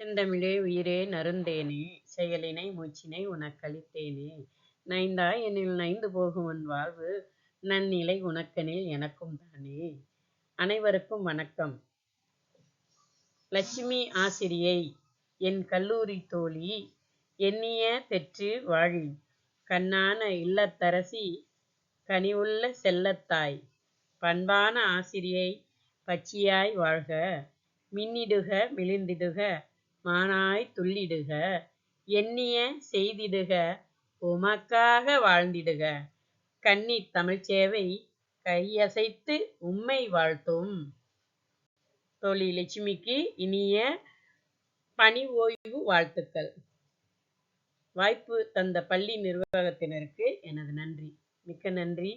செந்தமிழே உயிரே நறுந்தேனே செயலினை மூச்சினை உனக்களித்தேனே. நைந்தா என்னில் நைந்து போகும் உன் வாழ்வு நன்னிலை உனக்கெனில் எனக்கும் தானே. அனைவருக்கும் வணக்கம். லட்சுமி ஆசிரியை என் கல்லூரி தோழி எண்ணிய பெற்று வாழி கண்ணான இல்லத்தரசி கனிவுள்ள செல்லத்தாய் பண்பான ஆசிரியை பச்சியாய் வாழ்க மின்னிடுக மிளிர்ந்திடுக மானாய் துள்ளிடுக எண்ணிய செய்திடுக உமக்காக வாழ்ந்திடுக. கன்னி தமிழ்ச்சேவை கையசைத்து உம்மை வாழ்த்தும். தோழி லட்சுமிக்கு இனிய பணி ஓய்வு வாழ்த்துக்கள். வாய்ப்பு தந்த பள்ளி நிர்வாகத்தினருக்கு எனது நன்றி. மிக்க நன்றி.